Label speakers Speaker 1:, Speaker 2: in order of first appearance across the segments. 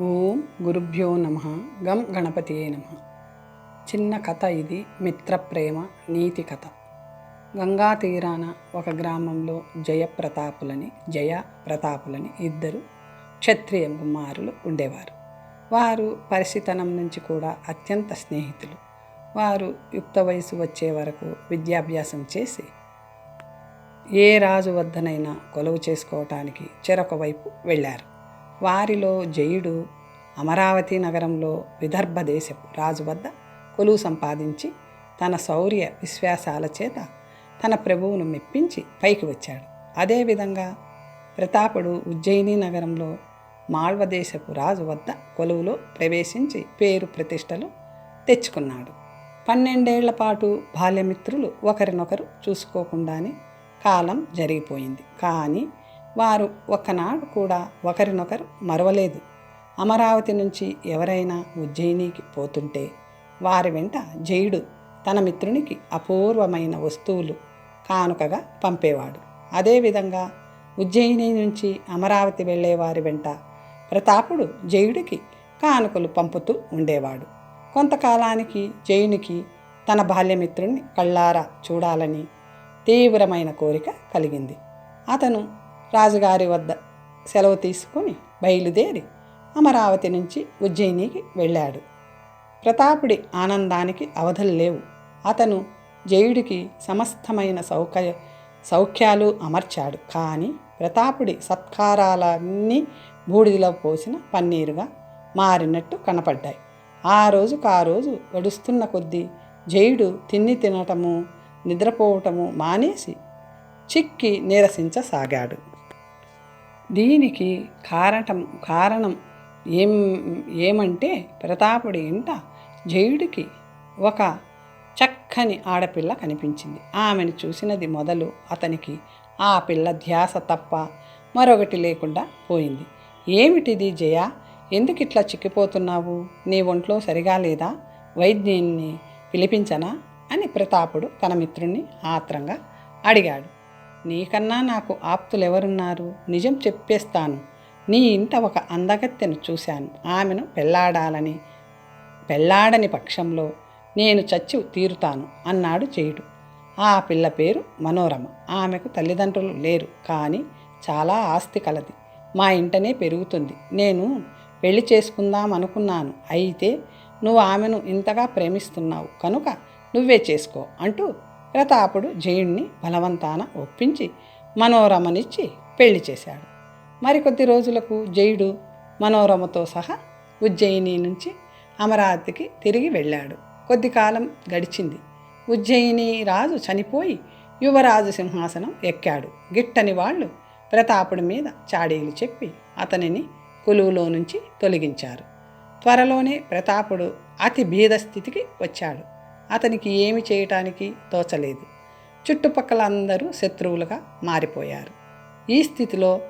Speaker 1: ఓం గురుభ్యో నమ. గం గణపతియే నమ. చిన్న కథ ఇది మిత్రప్రేమ నీతి కథ. గంగా తీరాన ఒక గ్రామంలో జయప్రతాపులని జయ ప్రతాపులని ఇద్దరు క్షత్రియ కుమారులు ఉండేవారు. వారు పరిశితనం నుంచి కూడా అత్యంత స్నేహితులు. వారు యుక్త వయసు వచ్చే వరకు విద్యాభ్యాసం చేసి ఏ రాజు వద్దనైనా కొలువు చేసుకోవటానికి చెరొక వైపు వెళ్ళారు. వారిలో జయుడు అమరావతి నగరంలో విదర్భ దేశపు రాజు వద్ద కొలువు సంపాదించి తన శౌర్య విశ్వాసాల చేత తన ప్రభువును మెప్పించి పైకి వచ్చాడు. అదేవిధంగా ప్రతాపుడు ఉజ్జయిని నగరంలో మాళ్వదేశపు రాజు వద్ద కొలువులో ప్రవేశించి పేరు ప్రతిష్టలు తెచ్చుకున్నాడు. పన్నెండేళ్ళ పాటు బాల్యమిత్రులు ఒకరినొకరు చూసుకోకుండానే కాలం జరిగిపోయింది. కానీ వారు ఒక్కనాడు కూడా ఒకరినొకరు మరవలేదు. అమరావతి నుంచి ఎవరైనా ఉజ్జయినికి పోతుంటే వారి వెంట జయుడు తన మిత్రునికి అపూర్వమైన వస్తువులు కానుకగా పంపేవాడు. అదేవిధంగా ఉజ్జయిని నుంచి అమరావతి వెళ్ళే వారి వెంట ప్రతాపుడు జయుడికి కానుకలు పంపుతూ ఉండేవాడు. కొంతకాలానికి జయునికి తన బాల్యమిత్రుణ్ణి కళ్ళారా చూడాలని తీవ్రమైన కోరిక కలిగింది. అతను రాజుగారి వద్ద సెలవు తీసుకుని బయలుదేరి అమరావతి నుంచి ఉజ్జయినికి వెళ్ళాడు. ప్రతాపుడి ఆనందానికి అవధులు లేవు. అతను జయుడికి సమస్తమైన సౌకర్య సౌఖ్యాలు అమర్చాడు. కానీ ప్రతాపుడి సత్కారాలన్నీ బూడిదలో పోసిన పన్నీరుగా మారినట్టు కనపడ్డాయి. ఆ రోజుకు ఆ రోజు గడుస్తున్న కొద్దీ జయుడు తిండి తినటము నిద్రపోవటము మానేసి చిక్కి నీరసించసాగాడు. దీనికి కారణం కారణం ఏం ఏమంటే ప్రతాపుడి ఇంట జయుడికి ఒక చక్కని ఆడపిల్ల కనిపించింది. ఆమెను చూసినది మొదలు అతనికి ఆ పిల్ల ధ్యాస తప్ప మరొకటి లేకుండా పోయింది. ఏమిటిది జయ? ఎందుకు ఇట్లా చిక్కిపోతున్నావు? నీ ఒంట్లో సరిగా లేదా? వైద్యుని పిలిపించనా? అని ప్రతాపుడు తన మిత్రుణ్ణి ఆత్రంగా అడిగాడు. నీకన్నా నాకు ఆప్తులెవరున్నారు? నిజం చెప్పేస్తాను. నీ ఇంట ఒక అందగత్తెను చూశాను. ఆమెను పెళ్ళాడాలని పెళ్ళాడని పక్షంలో నేను చచ్చి తీరుతాను అన్నాడు చేయుడు ఆ పిల్ల పేరు మనోరమ. ఆమెకు తల్లిదండ్రులు లేరు కానీ చాలా ఆస్తి కలది. మా ఇంటనే పెరుగుతుంది. నేను పెళ్ళి చేసుకుందాం అనుకున్నాను అయితే నువ్వు ఆమెను ఇంతగా ప్రేమిస్తున్నావు. కనుక నువ్వే చేసుకో అంటూ ప్రతాపుడు జయుణ్ణి బలవంతాన ఒప్పించి మనోరమనిచ్చి పెళ్ళి చేశాడు. మరికొద్ది రోజులకు జయుడు మనోరమతో సహా ఉజ్జయిని నుంచి అమరావతికి తిరిగి వెళ్ళాడు. కొద్ది కాలం గడిచింది. ఉజ్జయిని రాజు చనిపోయి యువరాజు సింహాసనం ఎక్కాడు. గిట్టని వాళ్ళు ప్రతాపుడి మీద చాడీలు చెప్పి అతనిని కొలువులో నుంచి తొలగించారు. త్వరలోనే ప్రతాపుడు అతి బీద స్థితికి వచ్చాడు. అతనికి ఏమి చేయటానికి తోచలేదు. చుట్టుపక్కల అందరూ శత్రువులుగా మారిపోయారు. ఈ స్థితిలో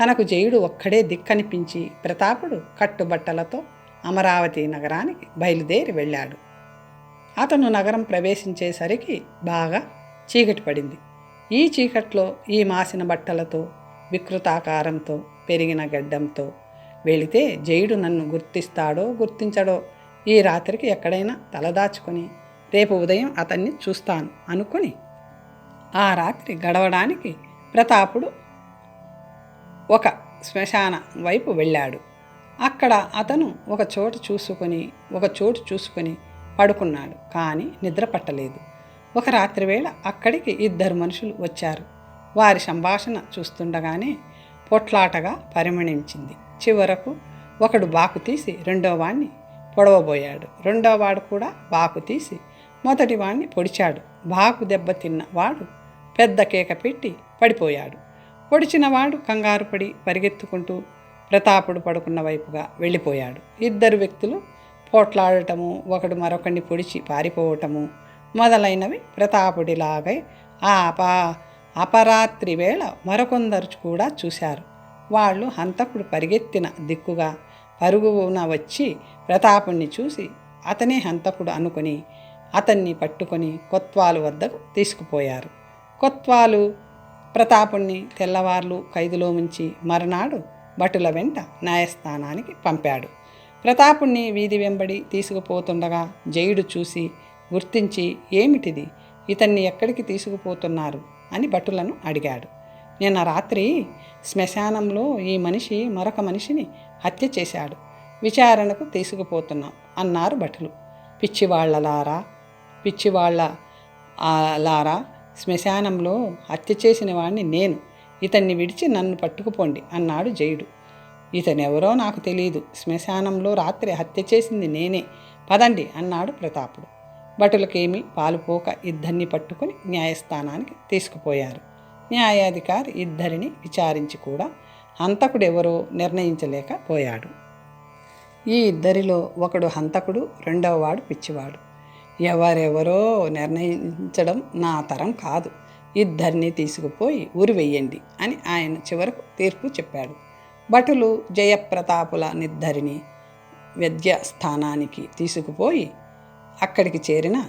Speaker 1: తనకు జయుడు ఒక్కడే దిక్కనిపించి ప్రతాపుడు కట్టుబట్టలతో అమరావతి నగరానికి బయలుదేరి వెళ్ళాడు. అతను నగరం ప్రవేశించేసరికి బాగా చీకటి పడింది. ఈ చీకట్లో ఈ మాసిన బట్టలతో వికృతాకారంతో పెరిగిన గడ్డంతో వెళితే జయుడు నన్ను గుర్తిస్తాడో గుర్తించడో ఈ రాత్రికి ఎక్కడైనా తలదాచుకొని రేపు ఉదయం అతన్ని చూస్తాను అనుకుని ఆ రాత్రి గడవడానికి ప్రతాపుడు ఒక శ్మశాన వైపు వెళ్ళాడు. అక్కడ అతను ఒక చోటు చూసుకొని ఒక చోటు చూసుకొని పడుకున్నాడు కానీ నిద్ర పట్టలేదు. ఒక రాత్రి వేళ అక్కడికి ఇద్దరు మనుషులు వచ్చారు. వారి సంభాషణ చూస్తుండగానే పొట్లాటగా పరిమణించింది చివరకు ఒకడు బాకు తీసి రెండో వాణ్ణి పొడవబోయాడు. రెండో వాడు కూడా బాకు తీసి మొదటి వాణ్ణి పొడిచాడు. బాకు దెబ్బతిన్న వాడు పెద్ద కేక పెట్టి పడిపోయాడు. పొడిచిన వాడు కంగారు పడి పరిగెత్తుకుంటూ ప్రతాపుడు పడుకున్న వైపుగా వెళ్ళిపోయాడు. ఇద్దరు వ్యక్తులు పోట్లాడటము ఒకడు మరొకడిని పొడిచి పారిపోవటము మొదలైనవి ప్రతాపుడిలాగై ఆ అపా అపరాత్రి వేళ మరొకొందరు కూడా చూశారు. వాళ్ళు హంతకుడు పరిగెత్తిన దిక్కుగా పరుగున వచ్చి ప్రతాపుణ్ణి చూసి అతనే హంతకుడు అనుకుని అతన్ని పట్టుకొని కొత్వాలు వద్దకు తీసుకుపోయారు. కొత్వాలు ప్రతాపుణ్ణి తెల్లవార్లు ఖైదులో ఉంచి మరునాడు భటుల వెంట న్యాయస్థానానికి పంపాడు. ప్రతాపుణ్ణి వీధి వెంబడి తీసుకుపోతుండగా జయుడు చూసి గుర్తించి ఏమిటిది? ఇతన్ని ఎక్కడికి తీసుకుపోతున్నారు? అని భటులను అడిగాడు. నిన్న రాత్రి శ్మశానంలో ఈ మనిషి మరొక మనిషిని హత్య చేశాడు. విచారణకు తీసుకుపోతున్నాం అన్నారు భటులు. పిచ్చివాళ్ళలారా పిచ్చి వాళ్ళ లారా శ్మశానంలో హత్య చేసిన వాడిని నేను. ఇతన్ని విడిచి నన్ను పట్టుకుపోండి అన్నాడు జయుడు. ఇతనెవరో నాకు తెలియదు శ్మశానంలో రాత్రి హత్య చేసింది నేనే. పదండి అన్నాడు ప్రతాపుడు. భటులకేమి పాలుపోక ఇద్దరిని పట్టుకుని న్యాయస్థానానికి తీసుకుపోయారు. న్యాయాధికారి ఇద్దరిని విచారించి కూడా హంతకుడెవరో నిర్ణయించలేకపోయాడు ఈ ఇద్దరిలో ఒకడు హంతకుడు రెండవవాడు పిచ్చివాడు. ఎవరెవరో నిర్ణయించడం నా తరం కాదు. ఇద్దరిని తీసుకుపోయి ఊరి వెయ్యండి అని ఆయన చివరకు తీర్పు చెప్పాడు. భటులు జయప్రతాపుల నిద్దరిని స్థానానికి తీసుకుపోయి అక్కడికి చేరిన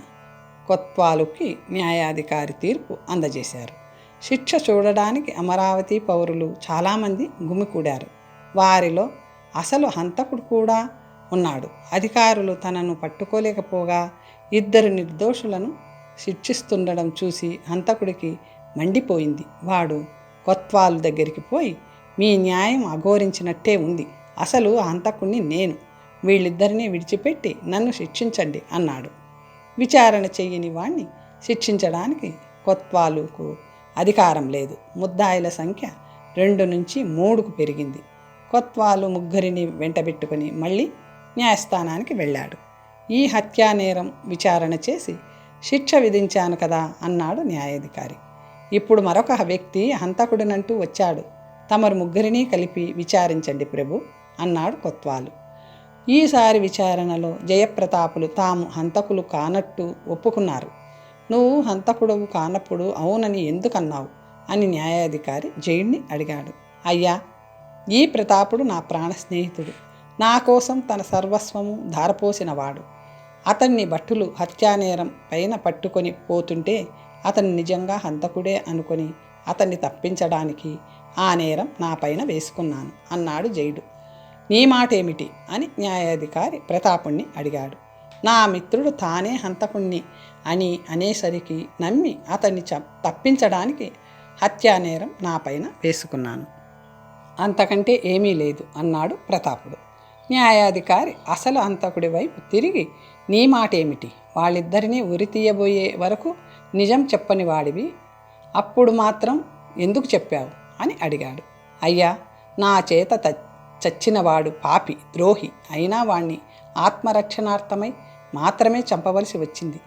Speaker 1: కొత్వాలుకి న్యాయాధికారి తీర్పు అందజేశారు. శిక్ష చూడడానికి అమరావతి పౌరులు చాలామంది గుమికూడారు. వారిలో అసలు హంతకుడు కూడా ఉన్నాడు. అధికారులు తనను పట్టుకోలేకపోగా ఇద్దరు నిర్దోషులను శిక్షిస్తుండడం చూసి హంతకుడికి మండిపోయింది. వాడు కొత్వాలు దగ్గరికి పోయి మీ న్యాయం అఘోరించినట్టే ఉంది. అసలు హంతకుణ్ణి నేను. వీళ్ళిద్దరినీ విడిచిపెట్టి నన్ను శిక్షించండి అన్నాడు. విచారణ చెయ్యని వాణ్ణి శిక్షించడానికి కొత్వాలుకు అధికారం లేదు. ముద్దాయిల సంఖ్య రెండు నుంచి మూడుకు పెరిగింది. కొత్వాలు ముగ్గురిని వెంటబెట్టుకుని మళ్ళీ న్యాయస్థానానికి వెళ్ళాడు. ఈ హత్యానేరం విచారణ చేసి శిక్ష విధించాను కదా అన్నాడు న్యాయాధికారి. ఇప్పుడు మరొక వ్యక్తి హంతకుడినంటూ వచ్చాడు. తమరు ముగ్గురిని కలిపి విచారించండి ప్రభు అన్నాడు కొత్వాలు. ఈసారి విచారణలో జయప్రతాపులు తాము హంతకులు కానట్టు ఒప్పుకున్నారు. నువ్వు హంతకుడవు కానప్పుడు అవునని ఎందుకన్నావు? అని న్యాయాధికారి జైన్ని అడిగాడు. అయ్యా ఈ ప్రతాపుడు నా ప్రాణ స్నేహితుడు నా కోసం తన సర్వస్వము ధారపోసినవాడు. అతన్ని భట్టులు హత్యానేరం పైన పట్టుకొని పోతుంటే అతను నిజంగా హంతకుడే అనుకొని అతన్ని తప్పించడానికి ఆ నేరం నా పైన వేసుకున్నాను అన్నాడు జైడు. నీ మాటేమిటి? అని న్యాయాధికారి ప్రతాపుణ్ణి అడిగాడు. నా మిత్రుడు తానే హంతకుణ్ణి అని అనేసరికి నమ్మి అతన్ని చ తప్పించడానికి హత్యానేరం నా పైన వేసుకున్నాను. అంతకంటే ఏమీ లేదు అన్నాడు ప్రతాపుడు. న్యాయాధికారి అసలు హంతకుడి వైపు తిరిగి నీ మాటేమిటి? వాళ్ళిద్దరినీ ఉరి తీయబోయే వరకు నిజం చెప్పని వాడివి. అప్పుడు మాత్రం ఎందుకు చెప్పావు? అని అడిగాడు. అయ్యా నా చేత త చచ్చినవాడు పాపి ద్రోహి అయినా వాణ్ణి ఆత్మరక్షణార్థమై మాత్రమే చంపవలసి వచ్చింది.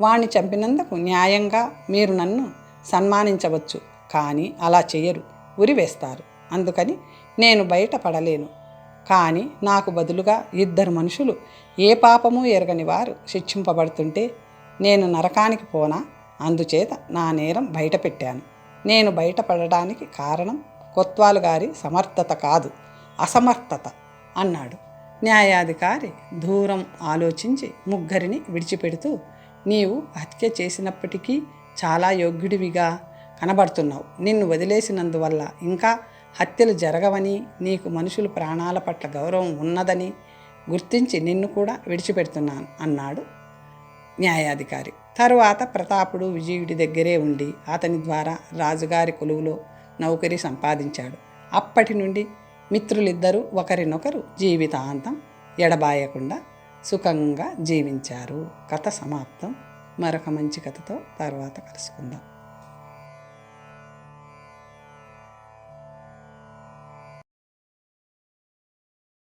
Speaker 1: వాణ్ణి చంపినందుకు న్యాయంగా మీరు నన్ను సన్మానించవచ్చు. కానీ అలా చేయరు ఉరివేస్తారు అందుకని నేను బయటపడలేను కానీ నాకు బదులుగా ఇద్దరు మనుషులు ఏ పాపము ఎరగని వారు శిక్షింపబడుతుంటే నేను నరకానికి పోనా? అందుచేత నా నేరం బయటపెట్టాను. నేను బయటపడడానికి కారణం కొత్వాలు గారి సమర్థత కాదు అసమర్థత అన్నాడు. న్యాయాధికారి దూరం ఆలోచించి ముగ్గురిని విడిచిపెడుతూ నీవు హత్య చేసినప్పటికీ చాలా యోగ్యుడివిగా కనబడుతున్నావు. నిన్ను వదిలేసినందువల్ల ఇంకా హత్యలు జరగవని నీకు మనుషుల ప్రాణాల పట్ల గౌరవం ఉన్నదని గుర్తించి నిన్ను కూడా విడిచిపెడుతున్నాను అన్నాడు న్యాయాధికారి. తరువాత ప్రతాపుడు విజయుడి దగ్గరే ఉండి అతని ద్వారా రాజుగారి కొలువులో నౌకరి సంపాదించాడు. అప్పటి నుండి మిత్రులిద్దరూ ఒకరినొకరు జీవితాంతం ఎడబాయకుండా సుఖంగా జీవించారు. కథ సమాప్తం. మరొక మంచి కథతో తర్వాత కలుసుకుందాం.